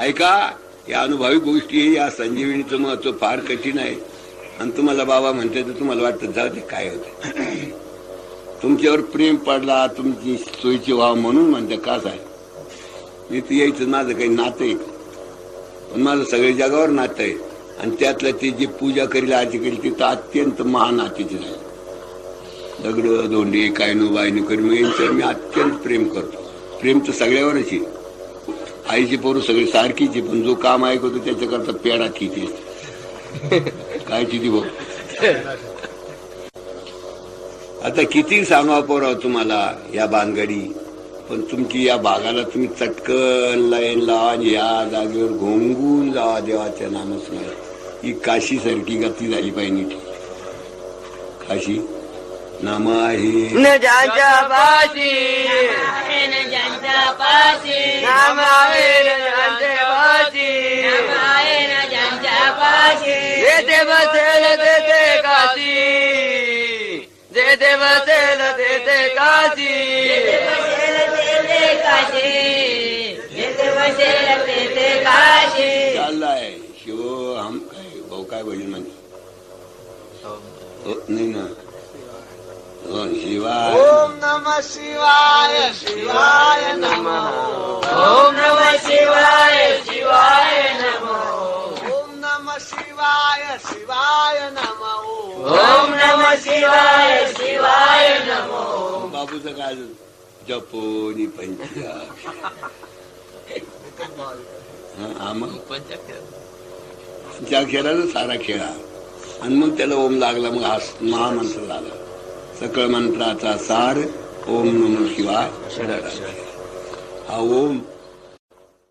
ऐका या अनुभवी गोष्टी या संजीवनीचं महत्त्व फार कठीण आहे. आणि तुम्हाला बाबा म्हणते तर तुम्हाला वाटतं जाऊ ते काय होतं तुमच्यावर प्रेम पडला तुमची सोयीची व्हाव म्हणून म्हणते का आहे मी तर यायचं माझं काही नातं आहे. पण माझं सगळे जगावर नातं आहे. आणि त्यातलं ते जे पूजा करील आजी करील ते तर अत्यंत महान आतीचे आहे दगड धोंडी कायनू बायनू करी मग यांच्यावर मी अत्यंत प्रेम करतो. प्रेम तर सगळ्यावरच आहे. आईची पोरं सगळी सारखीची पण जो काम ऐकतो त्याच्याकरता पेडा किती काय किती भाऊ आता किती सांगा पोराव तुम्हाला या बांधगडी? पण तुमची या भागाला तुम्ही चटकन लाईन लावा या जागेवर घोंगून जावा देवाच्या नामस्मरण. ही काशी सारखी गती झाली पाहिजे काशी? नाम आहे जेथे बसेल तेथे काशी। जेथे बसेल तेथे काशी। चाललाय. शिव हम काय? भाऊ काय बोलले म्हणजे नाही ना. हो, शिवाय. ओम नम शिवाय शिवाय नमः। शिवाय शिवाय नमः. ओम नम शिवाय शिवाय नमः ओम नमः शिवाय शिवाय नमः. बाबूचं काय अजून? जपोनी पंचा पंचाक्षराचा सारा खेळा. आणि मग त्याला ओम लागला मग हा महामंत्र झाला सकळ मंत्राचा सार ओम नम शिवाय. हा ओम